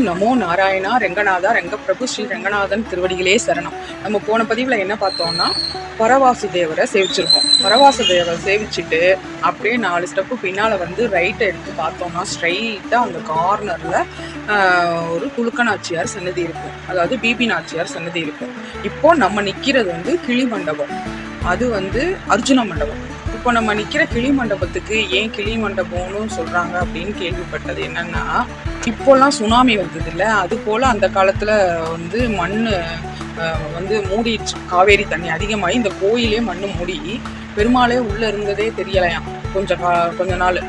ஓம் நமோ நாராயணா ரெங்கநாதா ரெங்கப்பிரபு ஸ்ரீ ரெங்கநாதன் திருவடிகளே சரணம். நம்ம போன பதிவில் என்ன பார்த்தோம்னா பரவாசு தேவரை சேவிச்சிருக்கோம். பரவாசு தேவரை சேவிச்சுட்டு அப்படியே நாலு ஸ்டெப்பு பின்னால் வந்து ரைட்டை எடுத்து பார்த்தோம்னா ஸ்ட்ரைட்டாக அந்த கார்னரில் ஒரு குலுக்கநாச்சியார் சன்னதி இருக்கும். அதாவது பிபி நாச்சியார் சன்னதி இருக்கும். இப்போ நம்ம நிற்கிறது வந்து கிளி மண்டபம். அது வந்து அர்ஜுன மண்டபம். இப்போ நம்ம நிற்கிற கிளி மண்டபத்துக்கு ஏன் கிளி மண்டபம்னு சொல்கிறாங்க அப்படின்னு கேள்விப்பட்டது என்னன்னா இப்போல்லாம் சுனாமி வந்தது இல்லை அது போல் அந்த காலத்தில் வந்து மண் வந்து மூடிடுச்சு. காவேரி தண்ணி அதிகமாகி இந்த கோயிலே மண் மூடி பெருமாளே உள்ளே இருந்ததே தெரியலையாம் கொஞ்சம் கா கொஞ்ச நாள்.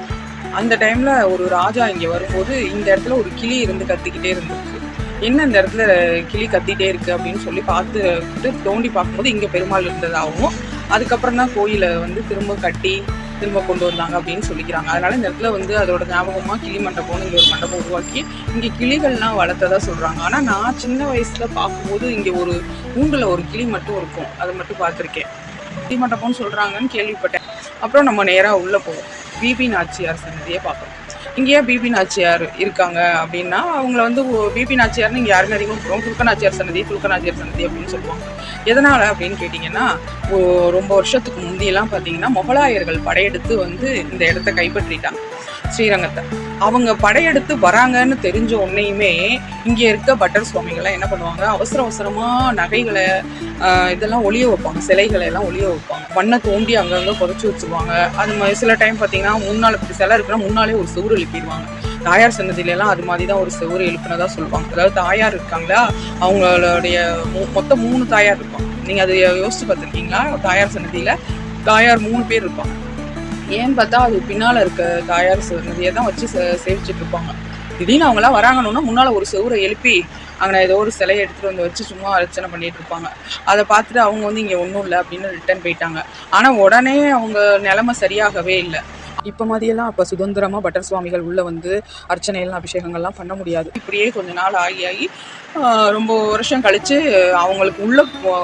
அந்த டைமில் ஒரு ராஜா இங்கே வரும்போது இந்த இடத்துல ஒரு கிளி இருந்து கத்திக்கிட்டே இருந்திருக்கு. என்ன இந்த இடத்துல கிளி கத்திட்டே இருக்கு அப்படின்னு சொல்லி பார்த்துட்டு தோண்டி பார்க்கும்போது இங்கே பெருமாள் இருந்ததாகவும் அதுக்கப்புறம் தான் கோயிலை வந்து திரும்ப கட்டி திரும்ப கொண்டு வந்தாங்க அப்படின்னு சொல்லிக்கிறாங்க. அதனால இந்த இடத்துல வந்து அதோட ஞாபகமாக கிளி மண்டபம்னு இங்கே ஒரு மண்டபம் உருவாக்கி இங்கே கிளிகள்லாம் வளர்த்ததா சொல்கிறாங்க ஆனால் நான் சின்ன வயசில் பார்க்கும்போது இங்கே ஒரு ஊண்டில் ஒரு கிளி மட்டும் இருக்கும். அதை மட்டும் பார்த்துருக்கேன். கிளி மண்டபம்னு சொல்கிறாங்கன்னு கேள்விப்பட்டேன். அப்புறம் நம்ம நேராக உள்ளே போவோம். பிபி நாச்சியார் சன்னதியை பார்க்குறோம் இங்கேயே பிபி நாச்சியார் இருக்காங்க அப்படின்னா அவங்கள வந்து பிபி நாச்சியார்னு இங்கே யாருமே அதிகம் சொல்லுவோம் துல்கநாச்சியார் சன்னதி துல்கநாச்சியார் சன்னதி அப்படின்னு சொல்லுவாங்க. எதனால் அப்படின்னு கேட்டிங்கன்னா ரொம்ப வருஷத்துக்கு முந்தியெல்லாம் பார்த்தீங்கன்னா முகலாயர்கள் படையெடுத்து வந்து இந்த இடத்த கைப்பற்றிட்டாங்க. ஸ்ரீரங்கத்தை. அவங்க படையெடுத்து வராங்கன்னு தெரிஞ்ச உடனேயுமே இங்கே இருக்க பட்டர் சுவாமிகள்லாம் என்ன பண்ணுவாங்க? அவசர அவசரமாக நகைகளை இதெல்லாம் ஒளிய வைப்பாங்க. சிலைகளை எல்லாம் ஒளிய வைப்பாங்க. மண்ணை தோண்டி அங்கங்கே புதைச்சி வச்சுருவாங்க. அது மாதிரி சில டைம் பார்த்தீங்கன்னா முன்னால் இப்படி சிலை இருக்குன்னா முன்னாலே ஒரு சுவர் எழுப்பிடுவாங்க. தாயார் சன்னதியிலலாம் அது மாதிரி தான் ஒரு சுவர் எழுப்பினதாக சொல்லுவாங்க. அதாவது தாயார் இருக்காங்களா? அவங்களுடைய மொத்தம் மூணு தாயார் இருப்பாங்க. நீங்கள் அதை யோசிச்சு பார்த்துருக்கீங்களா? தாயார் சன்னதியில் தாயார் மூணு பேர் இருப்பாங்க. ஏன்னு பார்த்தா அது பின்னால் இருக்க தாயார் நதியை தான் வச்சு சே- சேவிச்சிட்டு இருப்பாங்க. திடீர்னு அவங்களாம் வராங்கன்னு முன்னால் ஒரு செவரை எழுப்பி அங்கே ஏதோ ஒரு சிலையை எடுத்துகிட்டு வந்து வச்சு சும்மா அர்ச்சனை பண்ணிட்டு இருப்பாங்க. அதை பார்த்துட்டு அவங்க வந்து இங்கே ஒன்றும் இல்லை அப்படின்னு ரிட்டர்ன் போயிட்டாங்க. ஆனால் உடனே அவங்க நிலமை சரியாகவே இல்லை. இப்போ மாதிரியெல்லாம் அப்போ சுதந்திரமாக பட்டர் சுவாமிகள் உள்ளே வந்து அர்ச்சனையெல்லாம் அபிஷேகங்கள்லாம் பண்ண முடியாது. இப்படியே கொஞ்ச நாள் ஆகி ஆகி ரொம்ப வருஷம் கழித்து அவங்களுக்கு உள்ள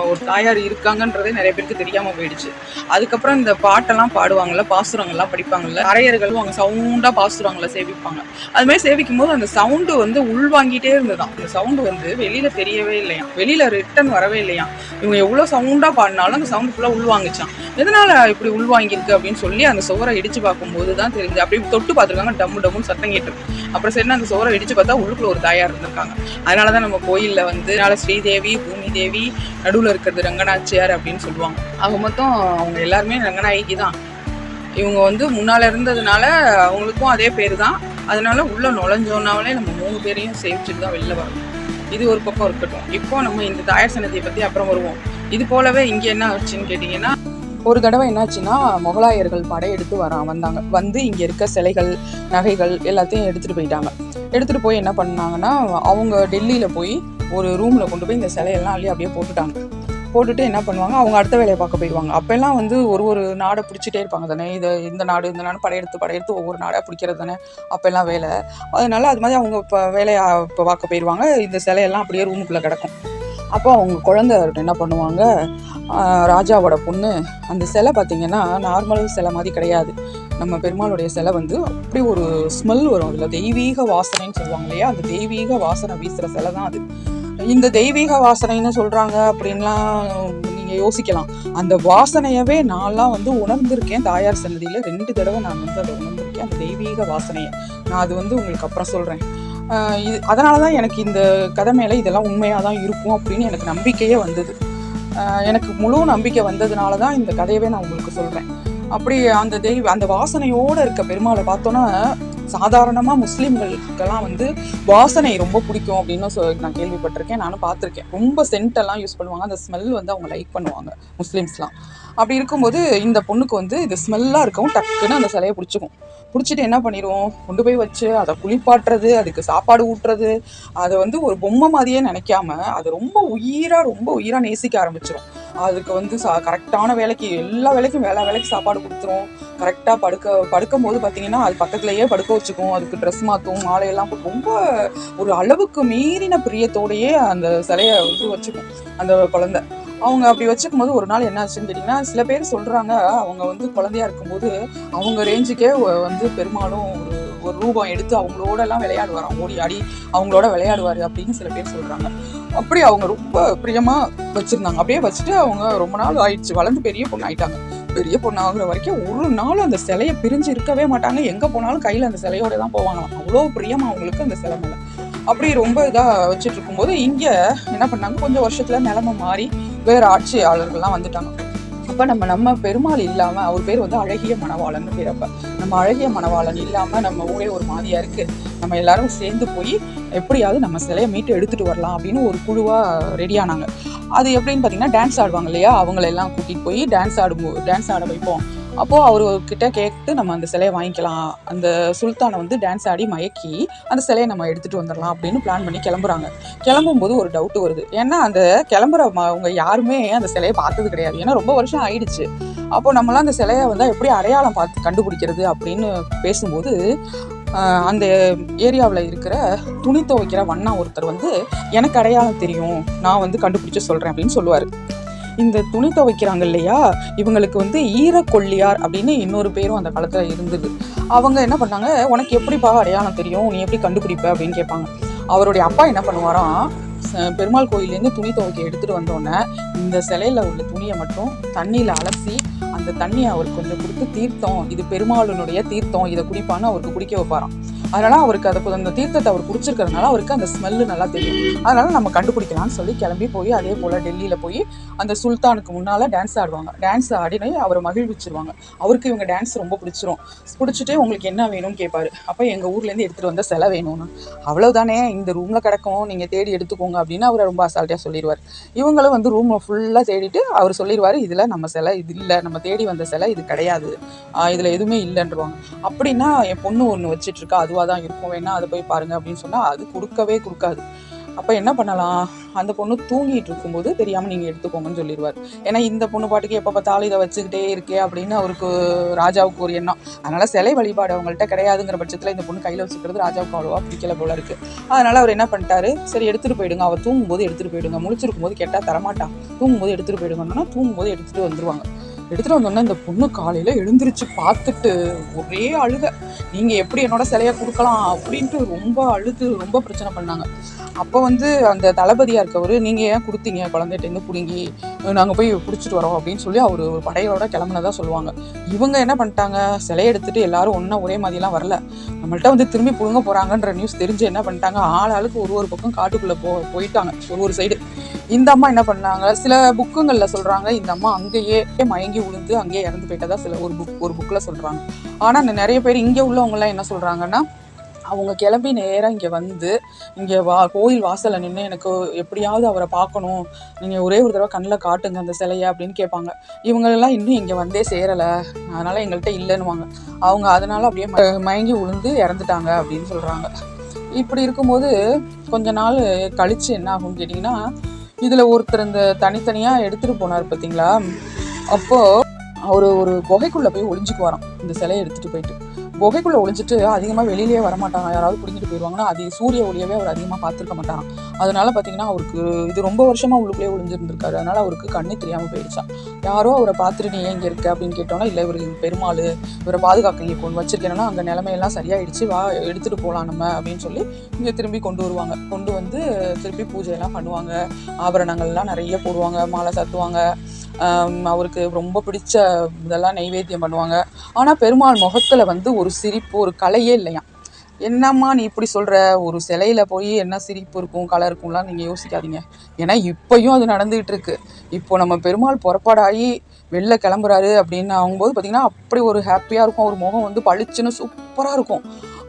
ஒரு தாயார் இருக்காங்கன்றதே நிறைய பேருக்கு தெரியாமல் போயிடுச்சு. அதுக்கப்புறம் இந்த பாட்டெல்லாம் பாடுவாங்கள்ல பாசுரங்கள்லாம் படிப்பாங்கள்ல அரையர்களும் அவங்க சவுண்டாக பாசுரங்களை சேவிப்பாங்க. அது மாதிரி சேவிக்கும் போது அந்த சவுண்டு வந்து உள்வாங்கிட்டே இருந்ததாம். அந்த சவுண்டு வந்து வெளியில் தெரியவே இல்லையாம். வெளியில் ரிட்டன் வரவே இல்லையா இவங்க எவ்வளோ சவுண்டாக பாடினாலும் அந்த சவுண்டு ஃபுல்லாக உள்வாங்கிச்சான். எதனால் இப்படி உள்வாங்கியிருக்கு அப்படின்னு சொல்லி அந்த சுவரை இடித்து பார்க்கும்போது தான் தெரிஞ்சு அப்படி தொட்டு பார்த்துருக்காங்க டம்மு டம்முன்னு சத்தம் கேட்டிருக்கு. அப்புறம் சரி அந்த சுவரை இடித்து பார்த்தா உள்ளுக்குள்ள ஒரு தாயார் இருந்திருக்காங்க. அதனால தான் நம்ம கோயிலில் வந்து அதனால் ஸ்ரீதேவி பூமி தேவி நடுவில் இருக்கிறது ரங்கநாச்சியார் அப்படின்னு சொல்லுவாங்க. அவங்க மொத்தம் அவங்க எல்லாருமே ரங்கநாயகி தான். இவங்க வந்து முன்னால் இருந்ததுனால அவங்களுக்கும் அதே பேர் தான். அதனால உள்ள நுழைஞ்சோன்னாலே நம்ம மூணு பேரையும் சேவிச்சுட்டு தான் வெளில வரணும். இது ஒரு பக்கம் இருக்கட்டும். இப்போ நம்ம இந்த தாயார் சன்னதியை பற்றி அப்புறம் வருவோம். இது போலவே இங்கே என்ன ஆச்சுன்னு கேட்டிங்கன்னா ஒரு தடவை என்னாச்சுன்னா முகலாயர்கள் படையெடுத்து வர வந்தாங்க. வந்து இங்கே இருக்க சிலைகள் நகைகள் எல்லாத்தையும் எடுத்துகிட்டு போயிட்டாங்க. எடுத்துகிட்டு போய் என்ன பண்ணாங்கன்னா அவங்க டெல்லியில் போய் ஒரு ரூமில் கொண்டு போய் இந்த சிலையெல்லாம் அள்ளி அப்படியே போட்டுட்டாங்க. போட்டுட்டு என்ன பண்ணுவாங்க? அவங்க அடுத்த வேலையை பார்க்க போயிடுவாங்க. அப்போல்லாம் வந்து ஒரு ஒரு நாடை பிடிச்சிட்டே இருப்பாங்க தானே? இது இந்த நாடு இந்த நாடு படையெடுத்து படையெடுத்து ஒவ்வொரு நாடாக பிடிக்கிறது தானே? அப்போல்லாம் வேலை. அதனால அது மாதிரி அவங்க இப்போ வேலையை இப்போ பார்க்க போயிடுவாங்க. இந்த சிலையெல்லாம் அப்படியே ரூமுக்குள்ளே கிடக்கும். அப்போ அவங்க குழந்தை என்ன பண்ணுவாங்க? ராஜாவோட பொண்ணு அந்த சிலை பார்த்தீங்கன்னா நார்மல் சிலை மாதிரி கிடையாது. நம்ம பெருமாளுடைய சிலை வந்து அப்படி ஒரு ஸ்மெல் வரும். அதில் தெய்வீக வாசனைன்னு சொல்லுவாங்க இல்லையா? அந்த தெய்வீக வாசனை வீசுகிற சிலை தான் அது. இந்த தெய்வீக வாசனைன்னு சொல்கிறாங்க அப்படின்லாம் நீங்கள் யோசிக்கலாம். அந்த வாசனையவே நான்லாம் வந்து உணர்ந்திருக்கேன். தாயார் சன்னதியில் ரெண்டு தடவை நான் வந்து அதை உணர்ந்திருக்கேன். அந்த தெய்வீக வாசனையை. நான் அது வந்து உங்களுக்கு அப்புறம் சொல்கிறேன் இது அதனால தான் எனக்கு இந்த கதை மேலே இதெல்லாம் உண்மையாக தான் இருக்கும் அப்படின்னு எனக்கு நம்பிக்கையே வந்தது. எனக்கு முழு நம்பிக்கை வந்ததுனால தான் இந்த கதையவே நான் உங்களுக்கு சொல்கிறேன் அப்படி அந்த தெய்வ அந்த வாசனையோடு இருக்க பெருமாளை பார்த்தோன்னா சாதாரணமாக முஸ்லீம்களுக்கெல்லாம் வந்து வாசனை ரொம்ப பிடிக்கும் அப்படின்னு சொ நான் கேள்விப்பட்டிருக்கேன் நானும் பார்த்துருக்கேன். ரொம்ப சென்ட்டெல்லாம் யூஸ் பண்ணுவாங்க. அந்த ஸ்மெல் வந்து அவங்க லைக் பண்ணுவாங்க முஸ்லீம்ஸ்லாம். அப்படி இருக்கும்போது இந்த பொண்ணுக்கு வந்து இது ஸ்மெல்லாக இருக்கவும் டக்குன்னு அந்த சிலையை பிடிச்சிக்கும். பிடிச்சிட்டு என்ன பண்ணிடுவோம்? கொண்டு போய் வச்சு அதை குளிப்பாட்டுறது அதுக்கு சாப்பாடு ஊட்டுறது அதை வந்து ஒரு பொம்மை மாதிரியே நினைக்காம அதை ரொம்ப உயிராக ரொம்ப உயிராக நேசிக்க ஆரம்பிச்சிடும் அதுக்கு வந்து சா கரெக்டான வேலைக்கு எல்லா வேலைக்கும் வேலை வேலைக்கு சாப்பாடு கொடுத்துரும். கரெக்டாக படுக்க படுக்கும் போது பார்த்தீங்கன்னா அது பக்கத்துலேயே படுக்க வச்சுக்கும். அதுக்கு ட்ரெஸ் மாற்றும் மாலையெல்லாம் ரொம்ப ஒரு அளவுக்கு மீறின பிரியத்தோடையே அந்த சிலையை வந்து வச்சுக்கும் அந்த குழந்தை. அவங்க அப்படி வச்சுக்கும் போது ஒரு நாள் என்ன ஆச்சுன்னு கேட்டிங்கன்னா சில பேர் சொல்கிறாங்க அவங்க வந்து குழந்தையா இருக்கும்போது அவங்க ரேஞ்சுக்கே வந்து பெருமாளும் ஒரு ஒரு ரூபம் எடுத்து அவங்களோட எல்லாம் விளையாடுவாராம் ஓடி ஆடி அவங்களோட விளையாடுவார் அப்படின்னு சில பேர் சொல்கிறாங்க அப்படி அவங்க ரொம்ப பிரியமா வச்சிருந்தாங்க. அப்படியே வச்சுட்டு அவங்க ரொம்ப நாள் ஆயிடுச்சு. வளர்ந்து பெரிய பொண்ணு ஆயிட்டாங்க. பெரிய பொண்ணு ஆகுற வரைக்கும் ஒரு நாள் அந்த சிலையை பிரிஞ்சு இருக்கவே மாட்டாங்க. எங்க போனாலும் கையில அந்த சிலையோட தான் போவாங்களாம். அவ்வளோ பிரியமா அவங்களுக்கு அந்த சிலை மேல. அப்படி ரொம்ப இதா வச்சுட்டு இருக்கும்போது இங்க என்ன பண்ணாங்க? கொஞ்சம் வருஷத்துல நிலைமை மாறி வேற ஆட்சியாளர்கள்லாம் வந்துட்டாங்க. அப்ப நம்ம நம்ம பெருமாள் இல்லாம அவர் பேர் வந்து அழகிய மணவாளன் பேர் அப்ப. நம்ம அழகிய மணவாளன் இல்லாம நம்ம ஊரே ஒரு மாதிரியா இருக்கு. நம்ம எல்லாரும் சேர்ந்து போய் எப்படியாவது நம்ம சிலையை மீட்டு எடுத்துட்டு வரலாம் அப்படின்னு ஒரு குழுவாக ரெடி ஆனாங்க. அது எப்படின்னு பார்த்தீங்கன்னா டான்ஸ் ஆடுவாங்க இல்லையா? அவங்களெல்லாம் கூட்டிகிட்டு போய் டான்ஸ் ஆடும் டான்ஸ் ஆட வைப்போம். அப்போது அவர்கிட்ட கேட்டு நம்ம அந்த சிலையை வாங்கிக்கலாம். அந்த சுல்தானை வந்து டான்ஸ் ஆடி மயக்கி அந்த சிலையை நம்ம எடுத்துகிட்டு வந்துடலாம் அப்படின்னு பிளான் பண்ணி கிளம்புறாங்க. கிளம்பும்போது ஒரு டவுட் வருது. ஏன்னா அந்த கிளம்புற அவங்க யாருமே அந்த சிலையை பார்த்தது கிடையாது. ஏன்னா ரொம்ப வருஷம் ஆயிடுச்சு. அப்போ நம்மளாம் அந்த சிலையை வந்து எப்படி அடையாளம் பார்த்து கண்டுபிடிக்கிறது அப்படின்னு பேசும்போது அந்த ஏரியாவில் இருக்கிற துணி துவைக்கிற வண்ணா ஒருத்தர் வந்து எனக்கு அடையாளம் தெரியும். நான் வந்து கண்டுபிடிச்சு சொல்கிறேன் அப்படின்னு சொல்லுவார். இந்த துணி துவைக்கிறாங்க இல்லையா? இவங்களுக்கு வந்து ஈரக்கொல்லியார் அப்படின்னு இன்னொரு பேரும் அந்த காலத்தில் இருந்தது. அவங்க என்ன பண்ணாங்க? உனக்கு எப்படிப்பா அடையாளம் தெரியும்? நீ எப்படி கண்டுபிடிப்ப? அப்படின்னு கேட்பாங்க. அவருடைய அப்பா என்ன பண்ணுவாராம் பெருமாள் கோயிலேருந்து துணி துவைக்க எடுத்துட்டு வந்தோடனே இந்த சிலையில உள்ள துணியை மட்டும் தண்ணியில அலசி அந்த தண்ணியை அவருக்கு கொஞ்சம் கொடுத்து தீர்த்தம் இது பெருமாளுனுடைய தீர்த்தம் இதை குடிப்பான்னு அவருக்கு குடிக்க வைப்பாராம். அதனால அவருக்கு அதை அந்த தீர்த்தத்தை அவர் குடிச்சிருக்கிறதுனால அவருக்கு அந்த ஸ்மெல்லு நல்லா தெரியும். அதனால நம்ம கண்டுபிடிக்கலாம்னு சொல்லி கிளம்பி போய் அதே போல் டெல்லியில் போய் அந்த சுல்தானுக்கு முன்னால் டான்ஸ் ஆடுவாங்க. டான்ஸ் ஆடினே அவரை மகிழ்விச்சிருவாங்க. அவருக்கு இவங்க டான்ஸ் ரொம்ப பிடிச்சிரும். பிடிச்சிட்டு உங்களுக்கு என்ன வேணும்னு கேட்பாரு அப்போ எங்கள் ஊர்லேருந்து எடுத்துகிட்டு வந்த சிலை வேணும்னு. அவ்வளோதானே இந்த ரூமில் கிடக்கும் நீங்கள் தேடி எடுத்துக்கோங்க அப்படின்னு அவர் ரொம்ப அசால்ட்டியாக சொல்லிடுவார் இவங்களும் வந்து ரூமில் ஃபுல்லாக தேடிட்டு அவர் சொல்லிடுவார் இதில் நம்ம சிலை இது இல்லை. நம்ம தேடி வந்த சிலை இது கிடையாது. இதில் எதுவுமே இல்லைன்றவாங்க. அப்படின்னா என் பொண்ணு ஒன்று வச்சிட்ருக்கா அது அதுவாக தான் இருக்கும். வேணால் அதை போய் பாருங்க அப்படின்னு சொன்னால் அது கொடுக்கவே கொடுக்காது. அப்போ என்ன பண்ணலாம்? அந்த பொண்ணு தூங்கிட்டு இருக்கும்போது தெரியாமல் நீங்கள் எடுத்துக்கோங்கன்னு சொல்லிடுவார் ஏன்னா இந்த பொண்ணு பாட்டுக்கு எப்போ பார்த்தாலும் இதை வச்சுக்கிட்டே இருக்கே அப்படின்னு அவருக்கு ராஜாவுக்கு ஒரு எண்ணம். அதனால் சிலை வழிபாடு அவங்கள்ட்ட கிடையாதுங்கிற பட்சத்தில் இந்த பொண்ணு கையில் வச்சுக்கிறது ராஜாவுக்கு அவ்வளோவா பிடிக்கல போல இருக்குது அதனால் அவர் என்ன பண்ணிட்டாரு? சரி எடுத்துகிட்டு போயிடுங்க. அவர் தூங்கும்போது எடுத்துகிட்டு போயிடுங்க. முடிச்சிருக்கும் போது கேட்டால் தரமாட்டான் தூங்கும்போது எடுத்துட்டு போயிடுங்கன்னா தூங்கும்போது எடுத்துகிட்டு வந்துருவாங்க. எடுத்துட்டு வந்தோடனே இந்த பொண்ணு காலையில எழுந்திருச்சு பார்த்துட்டு ஒரே அழுக. நீங்க எப்படி என்னோட சிலையை கொடுக்கலாம்? அப்படின்ட்டு ரொம்ப அழுது ரொம்ப பிரச்சனை பண்ணாங்க. அப்போ வந்து அந்த தளபதியா இருக்கவர் நீங்க ஏன் கொடுத்தீங்க? குழந்தைகிட்ட பிடுங்கி நாங்கள் போய் பிடிச்சிட்டு வரோம் அப்படின்னு சொல்லி அவர் ஒரு படையோட கிளம்புனதா சொல்லுவாங்க. இவங்க என்ன பண்ணிட்டாங்க? சிலையை எடுத்துட்டு எல்லாரும் ஒன்றா ஒரே மாதிரிலாம் வரல. நம்மள்ட்ட வந்து திரும்பி பிடுங்க போறாங்கன்ற நியூஸ் தெரிஞ்சு என்ன பண்ணிட்டாங்க? ஆள் ஆளுக்கு ஒரு ஒரு பக்கம் காட்டுக்குள்ள போ போயிட்டாங்க ஒரு ஒரு சைடு இந்த அம்மா என்ன பண்ணாங்க? சில புக்குங்களில் சொல்கிறாங்க இந்த அம்மா அங்கேயே மயங்கி விழுந்து அங்கேயே இறந்து போயிட்டதா சில ஒரு புக் ஒரு புக்கில் சொல்கிறாங்க ஆனால் இந்த நிறைய பேர் இங்கே உள்ளவங்களாம் என்ன சொல்கிறாங்கன்னா அவங்க கிளம்பி நேராக இங்கே வந்து இங்கே வா கோயில் வாசலில் நின்று எனக்கு எப்படியாவது அவரை பார்க்கணும். நீங்கள் ஒரே ஒரு தடவை கண்ணில் காட்டுங்க அந்த சிலையை அப்படின்னு கேட்பாங்க. இவங்களெல்லாம் இன்னும் இங்கே வந்தே சேரலை. அதனால் எங்கள்கிட்ட இல்லைன்னுவாங்க. அவங்க அதனால் அப்படியே மயங்கி உளுந்து இறந்துட்டாங்க அப்படின்னு சொல்கிறாங்க இப்படி இருக்கும்போது கொஞ்ச நாள் கழித்து என்ன ஆகும்னு கேட்டிங்கன்னா இதில் ஒருத்தர் இந்த தனித்தனியாக எடுத்துகிட்டு போனார் பார்த்தீங்களா அப்போ அவர் ஒரு குகைக்குள்ளே போய் ஒளிஞ்சுக்குவாராம் இந்த சிலையை எடுத்துட்டு போயிட்டு. குகைக்குள்ள ஒளிஞ்சிட்டு அதிகமா வெளியிலேயே வரமாட்டாங்க. யாராவது பிடிங்கிட்டு போயிடுவாங்கன்னா அது சூரிய ஒளியவே அவர் அதிகமா பார்த்துருக்க மாட்டாங்க அதனால பாத்தீங்கன்னா அவருக்கு இது ரொம்ப வருஷமா உள்ளுக்குள்ளே ஒளிஞ்சிருந்திருக்காரு. அதனால அவருக்கு கண்ணே தெரியாம போயிடுச்சான் யாரோ அவரை பார்த்துட்டு நீ ஏன் இருக்க? அப்படின்னு கேட்டோம்னா இல்ல இவருக்கு பெருமாள். இவரை பாதுகாக்க இங்கே கொண்டு வச்சிருக்கேன்னா அந்த நிலைமையெல்லாம் சரியாயிடுச்சு. வா எடுத்துட்டு போகலாம் நம்ம அப்படின்னு சொல்லி இங்க திரும்பி கொண்டு வருவாங்க. கொண்டு வந்து திருப்பி பூஜையெல்லாம் பண்ணுவாங்க. ஆபரணங்கள்லாம் நிறைய போடுவாங்க. மாலை சாத்துவாங்க. அவருக்கு ரொம்ப பிடிச்ச இதெல்லாம் நைவேத்தியம் பண்ணுவாங்க. ஆனால் பெருமாள் முகத்தில் வந்து ஒரு சிரிப்பு ஒரு கலையே இல்லையாம். என்னம்மா நீ இப்படி சொல்கிற ஒரு சிலையில போய் என்ன சிரிப்பு இருக்கும் கலை இருக்கும்லாம் நீங்கள் யோசிக்காதீங்க. ஏன்னா இப்போயும் அது நடந்துகிட்டு இருக்கு. இப்போ நம்ம பெருமாள் புறப்பாடாகி வெளில கிளம்புறாரு அப்படின்னு ஆகும்போது பார்த்திங்கன்னா அப்படி ஒரு ஹாப்பியாக இருக்கும். ஒரு முகம் வந்து பளிச்சுன்னு சூப்பராக இருக்கும்.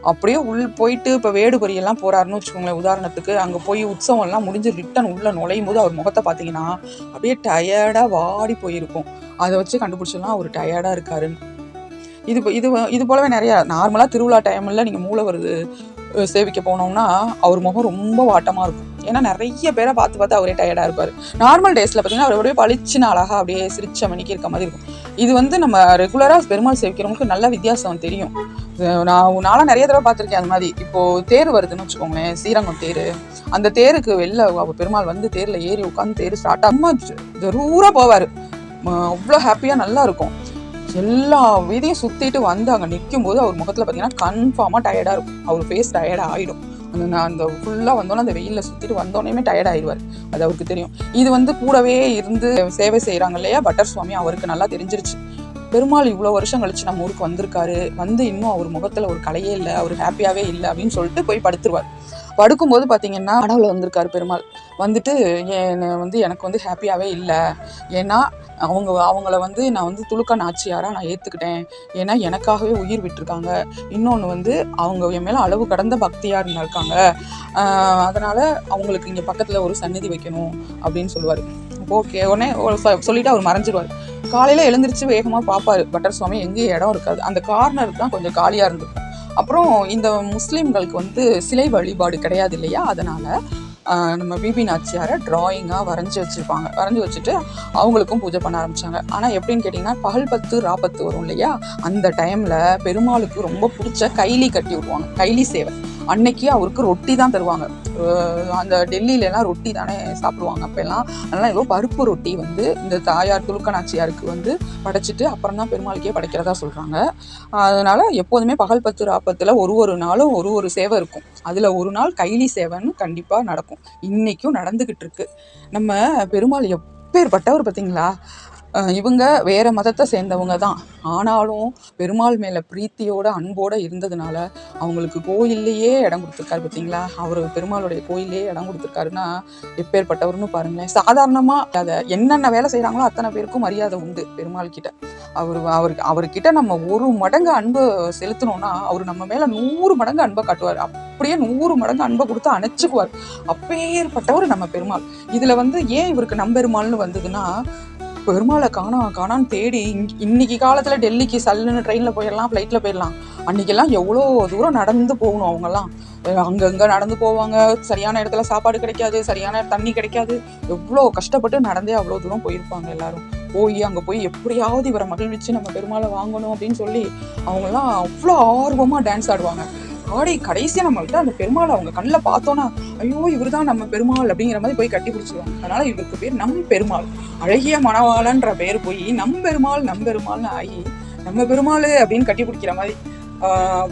அப்படியே உள் போயிட்டு இப்போ வேடுபரியெல்லாம் போறாருன்னு வச்சுக்கோங்களேன் உதாரணத்துக்கு அங்கே போய் உற்சவம் எல்லாம் முடிஞ்சு ரிட்டன் உள்ளே நுழையும் போது அவர் முகத்தை பார்த்தீங்கன்னா அப்படியே டயர்டாக வாடி போயிருக்கும். அதை வச்சு கண்டுபிடிச்சலாம் அவர் டயர்டாக இருக்காருன்னு. இது இது இது போலவே நிறையா நார்மலாக திருவிழா டைமில் நீங்கள் மூளை வருது சேவிக்க போனோம்னா அவர் முகம் ரொம்ப வாட்டமாக இருக்கும். ஏன்னா நிறைய பேரை பார்த்து பார்த்து அவரே டயர்டாக இருப்பார். நார்மல் டேஸில் பார்த்தீங்கன்னா அவர் அப்படியே பளிச்சுன்னு அழகாக அப்படியே சிரிச்ச மணிக்கு இருக்க மாதிரி இருக்கும். இது வந்து நம்ம ரெகுலராக பெருமாள் சேவிக்கிறவங்களுக்கு நல்ல வித்தியாசம் தெரியும். நான் நானும் நிறைய தடவை பார்த்துருக்கேன் அது மாதிரி. இப்போ தேர் வருதுன்னு வச்சுக்கோங்களேன் ஸ்ரீரங்கம் தேர். அந்த தேருக்கு வெளில அவர் பெருமாள் வந்து தேரில் ஏறி உட்காந்து தேர் ஸ்டார்ட் ஆகும் ஜரூராக போவார். அவ்வளோ ஹாப்பியாக நல்லா இருக்கும். எல்லா வீதியும் சுற்றிட்டு வந்து அங்கே நிற்கும் போது அவர் முகத்தில் பார்த்தீங்கன்னா கன்ஃபார்மாக டயர்டாக இருக்கும். அவர் ஃபேஸ் டயர்டாக ஆகிடும் நான் அந்த ஃபுல்லாக வந்தோன்னே அந்த வெயிலில் சுற்றிட்டு வந்தோடனே டயர்ட் ஆயிடுவார் அது அவருக்கு தெரியும். இது வந்து கூடவே இருந்து சேவை செய்கிறாங்க இல்லையா? பட்டர் சுவாமி அவருக்கு நல்லா தெரிஞ்சிருச்சு. பெருமாள் இவ்வளோ வருஷம் கழிச்சு நம்ம ஊருக்கு வந்திருக்காரு. வந்து இன்னும் அவர் முகத்தில் ஒரு கலையே இல்லை. அவர் ஹாப்பியாகவே இல்லை அப்படின்னு சொல்லிட்டு போய் படுத்துருவார். படுக்கும்போது பார்த்தீங்கன்னா கனவுல வந்திருக்காரு பெருமாள். வந்துட்டு என்னை வந்து எனக்கு வந்து ஹாப்பியாகவே இல்லை. ஏன்னா அவங்க அவங்கள வந்து நான் வந்து துளுக்க நாச்சியாராக நான் ஏற்றுக்கிட்டேன் ஏன்னா எனக்காகவே உயிர் விட்டுருக்காங்க. இன்னொன்று வந்து அவங்க என் மேலே அளவு கடந்த பக்தியாக இருந்திருக்காங்க அதனால் அவங்களுக்கு இங்கே பக்கத்தில் ஒரு சந்நிதி வைக்கணும் அப்படின்னு சொல்லுவார். ஓகே உடனே சொல்லிவிட்டு அவர் மறைஞ்சிடுவார் காலையில் எழுந்திரிச்சு வேகமாக பார்ப்பார் பட்டர் சுவாமி எங்கேயும் இடம் இருக்காது. அந்த கார்னர் தான் கொஞ்சம் காலியாக இருந்திருக்கும். அப்புறம் இந்த முஸ்லீம்களுக்கு வந்து சிலை வழிபாடு கிடையாது இல்லையா? அதனால் நம்ம பிபி நாச்சியாரை ட்ராயிங்காக வரைஞ்சி வச்சுருப்பாங்க. வரைஞ்சி வச்சுட்டு அவங்களுக்கும் பூஜை பண்ண ஆரம்பிச்சாங்க. ஆனால் எப்படின்னு கேட்டிங்கன்னா பகல் பத்து ராப்பத்து வரும் இல்லையா? அந்த டைமில் பெருமாளுக்கு ரொம்ப பிடிச்ச கைலி கட்டி விடுவாங்க. கைலி சேவை. அன்னைக்கு அவருக்கு ரொட்டி தான் தருவாங்க. அந்த டெல்லியிலலாம் ரொட்டி தானே சாப்பிடுவாங்க அப்போல்லாம். அதனால் ஏதோ பருப்பு ரொட்டி வந்து இந்த தாயார் துலுக்கநாச்சியாருக்கு வந்து படைச்சிட்டு அப்புறம் தான் பெருமாளுக்கே படைக்கிறதா சொல்கிறாங்க அதனால் எப்போதுமே பகல் பத்து ராப்பத்தில் ஒரு ஒரு நாளும் ஒரு ஒரு சேவை இருக்கும். அதில் ஒரு நாள் கைலி சேவைன்னு கண்டிப்பாக நடக்கும். இன்றைக்கும் நடந்துக்கிட்டு இருக்கு. நம்ம பெருமாள் எப்பேற்பட்டவர் பார்த்தீங்களா? இவங்க வேறு மதத்தை சேர்ந்தவங்க தான். ஆனாலும் பெருமாள் மேலே பிரீத்தியோட அன்போடு இருந்ததுனால அவங்களுக்கு கோயில்லையே இடம் கொடுத்துருக்காரு பார்த்தீங்களா? அவர் பெருமாளுடைய கோயிலே இடம் கொடுத்துருக்காருன்னா எப்பேற்பட்டவர்னு பாருங்களேன். சாதாரணமாக அதை என்னென்ன வேலை செய்கிறாங்களோ அத்தனை பேருக்கும் மரியாதை உண்டு பெருமாள் கிட்ட. அவர் அவருக்கு அவர்கிட்ட நம்ம ஒரு மடங்கு அன்பு செலுத்தினோன்னா அவர் நம்ம மேலே நூறு மடங்கு அன்பை காட்டுவார். அப்படியே நூறு மடங்கு அன்பை கொடுத்து அணைச்சுக்குவார். அப்பேற்பட்டவர் நம்ம பெருமாள். இதில் வந்து ஏன் இவருக்கு நம்பெருமாள்னு வந்ததுன்னா பெருமாளை காணா காணான்னு தேடி இன்னைக்கு காலத்தில் டெல்லிக்கு சல்லுன்னு ட்ரெயினில் போயிடலாம் ஃப்ளைட்டில் போயிடலாம் அன்னைக்கெல்லாம் எவ்வளோ தூரம் நடந்து போகணும் அவங்கெல்லாம். அங்கங்கே அங்கங்க நடந்து போவாங்க. சரியான இடத்துல சாப்பாடு கிடைக்காது சரியான தண்ணி கிடைக்காது. எவ்வளோ கஷ்டப்பட்டு நடந்தே அவ்வளோ தூரம் போயிருப்பாங்க எல்லாரும். போய் அங்கே போய் எப்படியாவது இவரை மகிழ்விச்சு நம்ம பெருமாளை வாங்கணும் அப்படின்னு சொல்லி அவங்கெல்லாம் அவ்வளோ ஆர்வமாக டான்ஸ் ஆடுவாங்க. ஆடை கடைசியாக நம்ம விட்டு அந்த பெருமாளை அவங்க கண்ணில் பார்த்தோன்னா ஐயோ இவர் தான் நம்ம பெருமாள் அப்படிங்கிற மாதிரி போய் கட்டி பிடிச்சிருவாங்க. அதனால இவருக்கு பேர் நம் பெருமாள். அழகிய மணவாளன்ற பேர் போய் நம் பெருமாள் நம் பெருமாள்னு ஆகி நம்ம பெருமாள் அப்படின்னு கட்டி பிடிக்கிற மாதிரி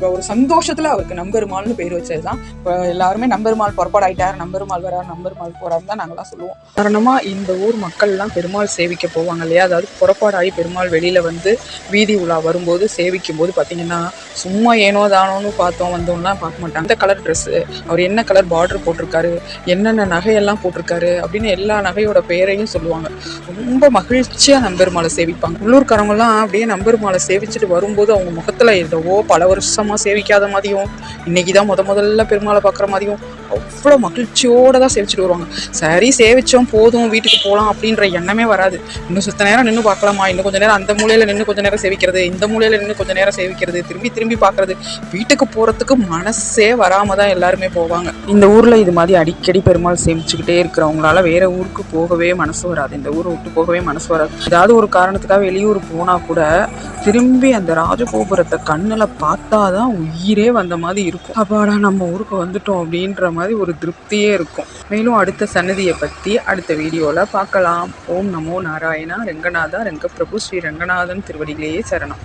ஒரு சந்தோஷத்துல அவருக்கு நம்பெருமாள்னு பேர் வச்சது தான் இப்போ எல்லாருமே நம்பெருமாள் புறப்பாடாயிட்டார் நம்பெருமாள் வரார் நம்பெருமாள் போறாருன்னு தான் நாங்களாம் சொல்லுவோம். காரணமா இந்த ஊர் மக்கள்லாம் பெருமாள் சேவிக்க போவாங்க இல்லையா? அதாவது புறப்பாடாகி பெருமாள் வெளியில வந்து வீதி உலா வரும்போது சேவிக்கும் போது பார்த்தீங்கன்னா சும்மா ஏனோ தானோன்னு பார்த்தோம் வந்தோம்லாம் பார்க்க மாட்டாங்க. அந்த கலர் ட்ரெஸ்ஸு அவர் என்ன கலர் பார்டர் போட்டிருக்காரு என்னென்ன நகையெல்லாம் போட்டிருக்காரு அப்படின்னு எல்லா நகையோட பெயரையும் சொல்லுவாங்க. ரொம்ப மகிழ்ச்சியாக நம்பெருமாளை சேவிப்பாங்க. உள்ளூர்காரங்கெல்லாம் அப்படியே நம்பெருமாளை சேவிச்சுட்டு வரும்போது அவங்க முகத்தில் ஏதோ பல வருஷமாக சேவிக்காத மாதிரியும் இன்னைக்கு தான் முத முதல்ல பெருமாளை பார்க்குற மாதிரியும் அவ்வளோ மகிழ்ச்சியோடு தான் சேவிச்சுட்டு வருவாங்க. சரி சேவிச்சோம் போதும் வீட்டுக்கு போகலாம் அப்படின்ற எண்ணமே வராது. இன்னும் சுத்த நேரம் நின்று பார்க்கலாமா? இன்னும் கொஞ்சம் நேரம் அந்த மூலையில் நின்று கொஞ்சம் நேரம் சேவிக்கிறது இந்த மூலையில் நின்று கொஞ்ச நேரம் சேவிக்கிறது திரும்பி திரும்பி பார்க்கறது வீட்டுக்கு போகிறதுக்கு மனசே வராமல் தான் எல்லாருமே போவாங்க. இந்த ஊரில் இது மாதிரி அடிக்கடி பெருமாள் சேமிச்சுக்கிட்டே இருக்கிறவங்களால வேறு ஊருக்கு போகவே மனசு வராது. இந்த ஊரை விட்டு போகவே மனசு வராது. ஏதாவது ஒரு காரணத்துக்காக வெளியூர் போனால் கூட திரும்பி அந்த ராஜகோபுரத்தை கண்ணில் பார்த்தா தான் உயிரே வந்த மாதிரி இருக்கும். அப்பாடா நம்ம ஊருக்கு வந்துட்டோம் அப்படின்ற மாதிரி ஒரு திருப்தியே இருக்கும். மேலும் அடுத்த சன்னதியை பற்றி அடுத்த வீடியோவில் பார்க்கலாம். ஓம் நமோ நாராயணா ரெங்கநாதா ரெங்கப்பிரபு ஸ்ரீ ரங்கநாதன் திருவடியிலேயே சரணம்.